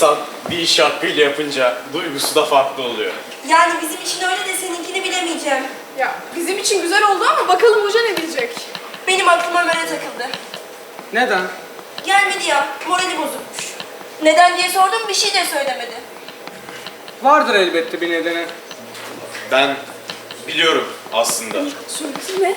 İnsan bir işi hakkıyla yapınca duygusu da farklı oluyor. Yani bizim için öyle de seninkini bilemeyeceğim. Ya bizim için güzel oldu ama bakalım hoca ne diyecek? Benim aklıma böyle takıldı. Neden? Gelmedi ya, morali bozukmuş. Neden diye sordum, bir şey de söylemedi. Vardır elbette bir nedeni. Ben biliyorum aslında. Söylesene.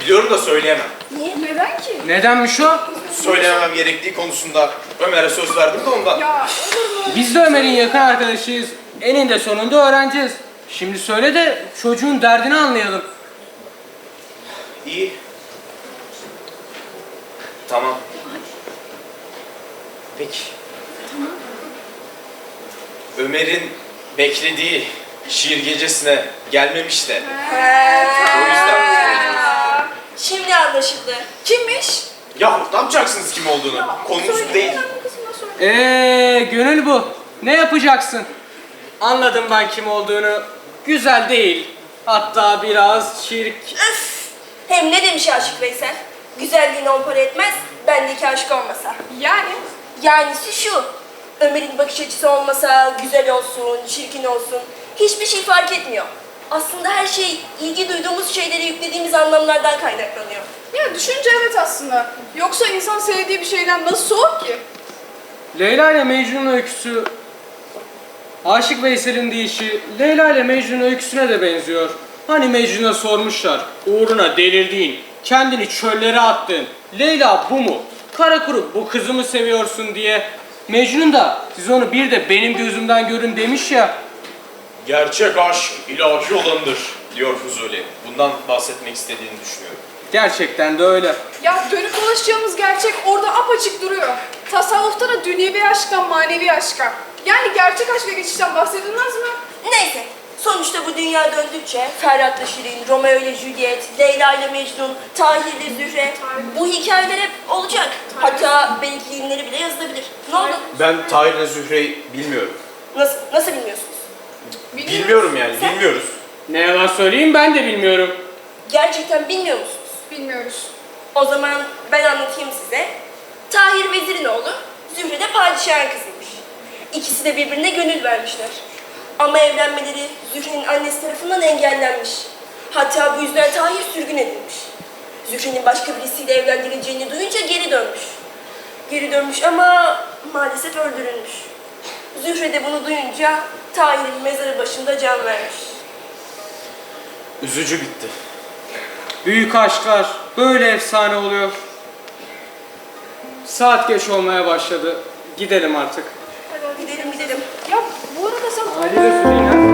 Biliyorum da söyleyemem. Niye? Neden ki? Nedenmiş o? Söylememem gerektiği konusunda Ömer'e söz verdim de ondan. Ya olur mu? Biz de Ömer'in yakın arkadaşıyız. Eninde sonunda öğreneceğiz. Şimdi söyle de çocuğun derdini anlayalım. İyi. Tamam. Peki. Ömer'in beklediği şiir gecesine gelmemiş de. O yüzden. Şimdi anlaşıldı. Ne yapacaksınız kim olduğunu? Konumuz bu değil. Eee gönül bu. Ne yapacaksın? Anladım ben kim olduğunu. Güzel değil. Hatta biraz çirk. Öf! Hem ne demiş Aşık Veysel? Güzelliğin on para etmez, bendeki aşk olmasa. Yani Yanisi şu, Ömer'in bakış açısı olmasa, güzel olsun, çirkin olsun, hiçbir şey fark etmiyor. Aslında her şey ilgi duyduğumuz şeylere yüklediğimiz anlamlardan kaynaklanıyor. ya düşünce evet aslında. Yoksa insan sevdiği bir şeyden nasıl soğuk ki? Leyla ile Mecnun öyküsü Aşık Veysel'in deyişi Leyla ile Mecnun öyküsüne de benziyor. Hani Mecnun'a sormuşlar. Uğruna delirdiğin, kendini çöllere attın. Leyla bu mu? Kara kuru bu kızı mı seviyorsun diye. Mecnun da siz onu bir de benim gözümden görün demiş ya. Gerçek aşk ilahi olanıdır diyor Fuzuli. Bundan bahsetmek istediğini düşünüyorum. Gerçekten de öyle. Ya dönüp dolaşacağımız gerçek orada apaçık duruyor. Tasavvufta da dünyevi aşktan manevi aşka. Yani gerçek aşka geçişten bahsedilmez mi? Neyse, sonuçta bu dünya döndükçe Ferhat'la Şirin, Romeo ile Juliet, Leyla ile Mecnun, Tahir ile Zühre, bu hikayeler hep olacak. Hatta belki yenileri bile yazılabilir. Ne oldu? Ben Tahir'le Zühre'yi bilmiyorum. Nasıl, nasıl bilmiyorsunuz? Bilmiyorum yani, Sen? bilmiyoruz. Ne yalan söyleyeyim ben de bilmiyorum. Gerçekten bilmiyor musunuz? Bilmiyoruz. O zaman ben anlatayım size. Tahir vezirin oğlu, Zühre de padişahın kızıymış. İkisi de birbirine gönül vermişler. Ama evlenmeleri Zühre'nin annesi tarafından engellenmiş. Hatta bu yüzden Tahir sürgün edilmiş. Zühre'nin başka birisiyle evlendirileceğini duyunca geri dönmüş. Geri dönmüş ama maalesef öldürülmüş. Zühre de bunu duyunca Tahir'in mezarı başında can vermiş. Üzücü bitti. Büyük aşklar böyle efsane oluyor. Saat geç olmaya başladı. Gidelim artık. Gidelim gidelim. Ya bu arada sen Ali de Süleyman.